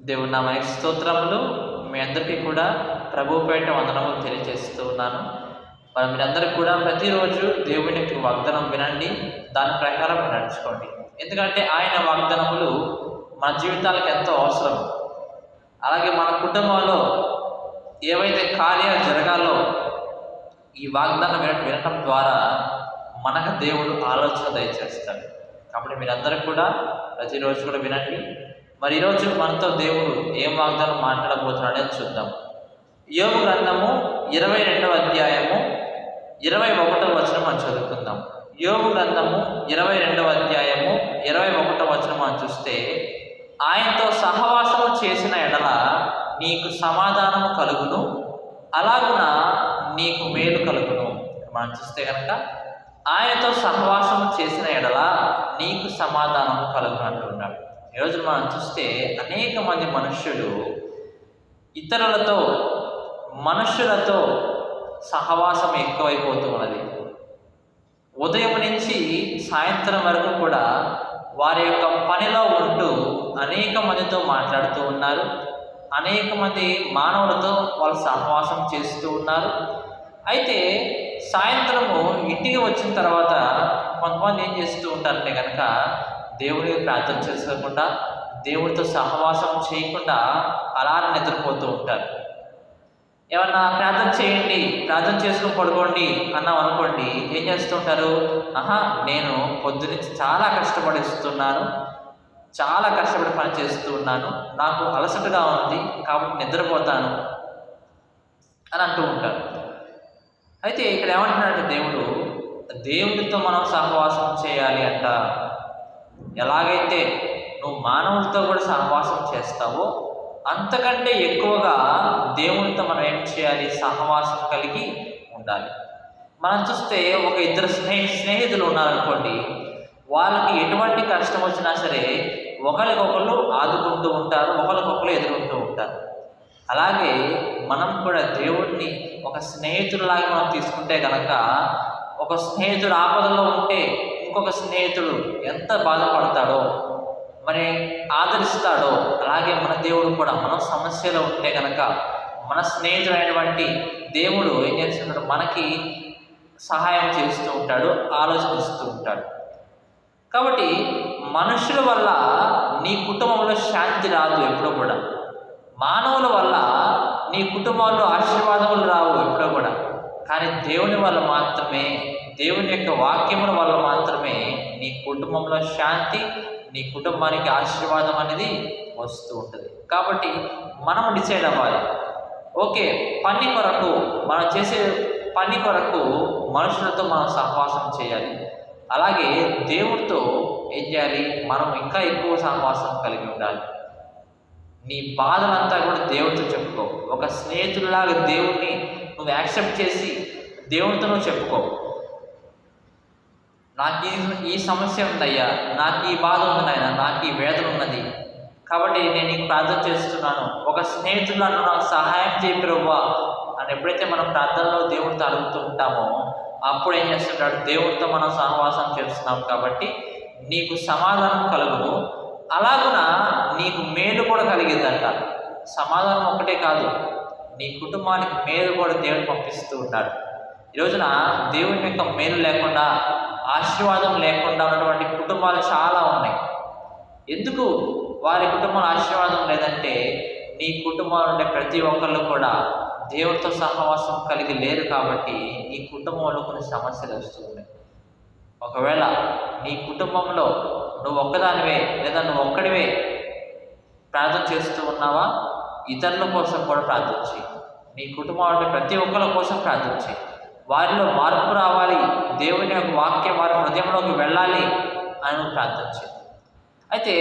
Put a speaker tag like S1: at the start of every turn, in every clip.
S1: దేవుడు నా మనకి స్తోత్రములు. మీ అందరికీ కూడా ప్రభు పేట వందనములు తెలియజేస్తూ ఉన్నాను. మరి మీరందరూ కూడా ప్రతిరోజు దేవుని యొక్క వాగ్దానం వినండి. దాని ప్రకారం నడుచుకోండి. ఎందుకంటే ఆయన వాగ్దానములు మన జీవితాలకు ఎంతో అవసరం. అలాగే మన కుటుంబంలో ఏవైతే కార్యాలు జరగాలో ఈ వాగ్దానం విన వినటం ద్వారా మనకు దేవుడు ఆలోచన దయచేస్తాడు. కాబట్టి మీరందరూ కూడా ప్రతిరోజు కూడా వినండి. మరి ఈరోజు మనతో దేవుడు ఏం వాగ్దానం మాట్లాడబోతున్నాడని చూద్దాం. యోగ గ్రంథము ఇరవై రెండవ అధ్యాయము ఇరవై ఒకటవ వచనం మనం చదువుకుందాం. యోగ గ్రంథము ఇరవై రెండవ అధ్యాయము ఇరవై ఒకటవ వచనం మనం చూస్తే ఆయనతో సహవాసము చేసిన ఎడల నీకు సమాధానము కలుగును అలాగున నీకు మేలు కలుగును. మనం చూస్తే కనుక ఆయనతో సహవాసము చేసిన ఎడల నీకు సమాధానము కలుగును అంటున్నాడు. ఈరోజు మనం చూస్తే అనేక మంది మనుష్యులు ఇతరులతో మనుష్యులతో సహవాసం ఎక్కువైపోతూ ఉన్నది. ఉదయం నుంచి సాయంత్రం వరకు కూడా వారి యొక్క పనిలో ఉంటూ అనేక మందితో మాట్లాడుతూ ఉన్నారు. అనేక మంది మానవులతో వాళ్ళు సహవాసం చేస్తూ ఉన్నారు. అయితే సాయంత్రము ఇంటికి వచ్చిన తర్వాత కొంతమంది ఏం చేస్తూ ఉంటారంటే కనుక దేవుడికి ప్రార్థన చేసుకోకుండా దేవుడితో సహవాసం చేయకుండా అలా నిద్రపోతూ ఉంటారు. ఏమన్నా ప్రార్థన చేయండి ప్రార్థన చేసుకుని పడుకోండి అన్నాం అనుకోండి ఏం చేస్తుంటారు ఆహా నేను పొద్దునుంచి చాలా కష్టపడిస్తున్నాను చాలా కష్టపడి పని చేస్తూ ఉన్నాను నాకు అలసటగా ఉంది కాబట్టి నిద్రపోతాను అని అంటూ ఉంటారు. అయితే ఇక్కడ ఏమంటున్నాడు దేవుడు దేవుడితో మనం సహవాసం చేయాలి అంట. ఎలాగైతే నువ్వు మానవులతో కూడా సహవాసం చేస్తావో అంతకంటే ఎక్కువగా దేవునితో మనం ఏం చేయాలి? సహవాసం కలిగి ఉండాలి. మనం చూస్తే ఒక ఇద్దరు స్నేహి స్నేహితులు ఉన్నారనుకోండి వాళ్ళకి ఎటువంటి కష్టం వచ్చినా సరే ఒకరికొకరు ఆదుకుంటూ ఉంటారు ఒకరికొకరు ఎదుర్కొంటూ ఉంటారు. అలాగే మనం కూడా దేవుడిని ఒక స్నేహితుడిలాగా మనం తీసుకుంటే కనుక ఒక స్నేహితుడు ఆపదలో ఉంటే ఇంకొక స్నేహితుడు ఎంత బాధపడతాడో మరి ఆదరిస్తాడో అలాగే మన దేవుడు కూడా మన సమస్యలో ఉంటే కనుక మన స్నేహితుడైనటువంటి దేవుడు ఏం చేస్తుంటాడు మనకి సహాయం చేస్తూ ఉంటాడు ఆలోచిస్తూ ఉంటాడు. కాబట్టి మనుషుల వల్ల నీ కుటుంబంలో శాంతి రాదు ఎప్పుడూ కూడా. మానవుల వల్ల నీ కుటుంబంలో ఆశీర్వాదములు రావు ఎప్పుడూ కూడా. కానీ దేవుని వల్ల మాత్రమే దేవుని యొక్క వాక్యముల వల్ల మాత్రమే నీ కుటుంబంలో శాంతి నీ కుటుంబానికి ఆశీర్వాదం అనేది వస్తూ ఉంటుంది. కాబట్టి మనం డిసైడ్ అవ్వాలి. ఓకే పని కొరకు మనం చేసే పని కొరకు మనుషులతో మనం సహవాసం చేయాలి. అలాగే దేవుడితో ఏం చేయాలి? మనం ఇంకా ఎక్కువ సహవాసం కలిగి ఉండాలి. నీ బాధలంతా కూడా దేవుడితో చెప్పుకో. ఒక స్నేహితుడిలాగా దేవుడిని నువ్వు యాక్సెప్ట్ చేసి దేవుడితో నువ్వు చెప్పుకో. నాకు ఈ ఈ సమస్య ఉందయ్యా నాకు ఈ బాధ ఉంది నాయన నాకు ఈ వేదన ఉన్నది. కాబట్టి నేను నీకు ప్రార్థన చేస్తున్నాను. ఒక స్నేహితుడు నన్ను నాకు సహాయం చేపిరవ్వా అని ఎప్పుడైతే మనం ప్రార్థనలో దేవుడితో అడుగుతూ ఉంటామో అప్పుడు ఏం చేస్తుంటాడు? దేవుడితో మనం సహవాసం చేస్తున్నాం కాబట్టి నీకు సమాధానం కలుగును. అలాగున నీకు మేలు కూడా కలిగిందంట సమాధానం ఒకటే కాదు నీ కుటుంబానికి మేలు కూడా దేవుడు పంపిస్తూ ఉంటాడు. ఈ రోజున దేవుని యొక్క మేలు లేకుండా ఆశీర్వాదం లేకుండా ఉన్నటువంటి కుటుంబాలు చాలా ఉన్నాయి. ఎందుకు వారి కుటుంబంలో ఆశీర్వాదం లేదంటే నీ కుటుంబంలో ఉండే ప్రతి ఒక్కళ్ళు కూడా దేవుడితో సహవాసం కలిగి లేరు కాబట్టి నీ కుటుంబంలో కొన్ని సమస్యలు వస్తున్నాయి ఒకవేళ నీ కుటుంబంలో నువ్వు ఒక్కదానివే లేదా నువ్వు ఒక్కడివే ప్రార్థన చేస్తూ ఉన్నావా? ఇతరుల కోసం కూడా ప్రార్థన చేయి. నీ కుటుంబంలో ప్రతి ఒక్కరి కోసం ప్రార్థించి వారిలో మార్పు రావాలి. దేవుని యొక్క వాక్యం వారి హృదయంలోకి వెళ్ళాలి అని ప్రార్థించి అయితే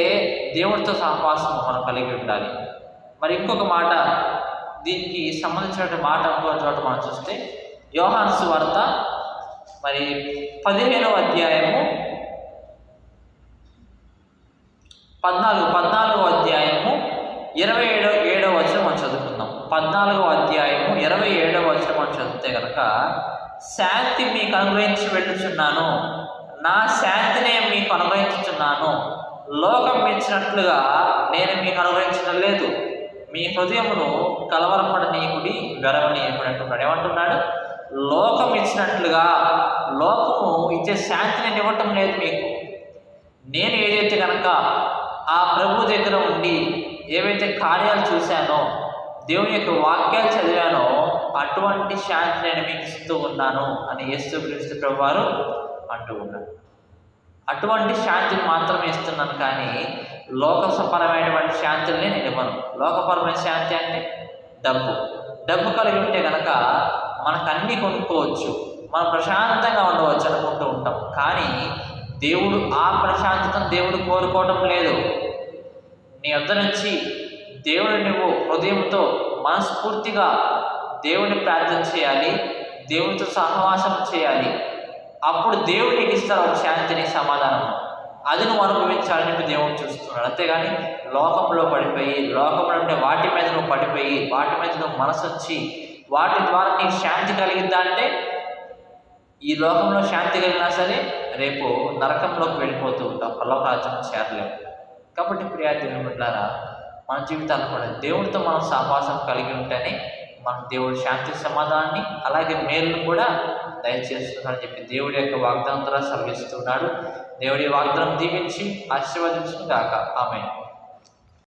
S1: దేవుడితో సహవాసం మనం కలిగి ఉండాలి. మరి ఇంకొక మాట దీనికి సంబంధించిన మాట ఇంకో చోట మనం చూస్తే యోహాన్స్ వార్త మరి పదిహేనవ అధ్యాయము పద్నాలుగు పద్నాలుగో అధ్యాయము ఇరవై ఏడో ఏడవ వచనం మనం చదువుకుందాం పద్నాలుగో అధ్యాయము ఇరవై ఏడవ వచనం చదివితే కనుక శాంతి మీకు అనుగ్రహించి వెళ్ళుచున్నాను. నా శాంతినే మీకు అనుగ్రహించుచున్నాను. లోకం ఇచ్చినట్లుగా నేను మీకు అనుగ్రహించడం లేదు. మీ హృదయమును కలవరపడనీయకుడి గర్వనీయకుడి అంటున్నాడు ఏమంటున్నాడు? లోకం ఇచ్చినట్లుగా లోకము ఇచ్చే శాంతి నేను ఇవ్వటం లేదు మీకు. నేను ఏదైతే కనుక ఆ ప్రభు దగ్గర ఉండి ఏవైతే కార్యాలు చూశానో దేవుని యొక్క వాక్యాలు చదివానో అటువంటి శాంతి నేను మీకు ఇస్తూ ఉన్నాను అని యేసు క్రీస్తు ప్రభువారు అంటూ ఉన్నాడు అటువంటి శాంతిని మాత్రమే ఇస్తున్నాను కానీ లోకసపరమైనటువంటి శాంతిని నేను ఇవ్వను. లోకపరమైన శాంతి అంటే డబ్బు. డబ్బు కలిగి ఉంటే కనుక మనకు అన్నీ కొనుక్కోవచ్చు. మనం ప్రశాంతంగా ఉండవచ్చు అనుకుంటూ ఉంటాం. కానీ దేవుడు ఆ ప్రశాంతతను దేవుడు కోరుకోవడం లేదు. నీ వద్ద నుంచి దేవుని నువ్వు హృదయంతో మనస్ఫూర్తిగా దేవుని ప్రార్థన చేయాలి దేవునితో సహవాసం చేయాలి. అప్పుడు దేవుడు నీకు ఇస్తారు ఒక శాంతిని సమాధానం. అది నువ్వు అనుభవించాలని దేవుడు చూస్తున్నాడు. అంతేగాని లోకంలో పడిపోయి లోకంలో ఉండే వాటి మీద నువ్వు పడిపోయి వాటి మీద నువ్వు మనసు వచ్చి వాటి ద్వారా నీకు శాంతి కలిగిద్దా అంటే ఈ లోకంలో శాంతి కలిగినా సరే రేపు నరకంలోకి వెళ్ళిపోతూ ఉంటాం పల్లవరాజ్యం చేరలేము కాబట్టి ప్రియా దేవుని మన జీవితాలను కూడా దేవుడితో మనం సహవాసం కలిగి ఉంటేనే మన దేవుడు శాంతి సమాధానాన్ని అలాగే మేలును కూడా దయచేస్తున్నాడని చెప్పి దేవుడి యొక్క వాగ్దానం ద్వారా సెలవిస్తున్నాడు. దేవుడి వాగ్దానం దీవించి ఆశీర్వదించును గాక ఆమె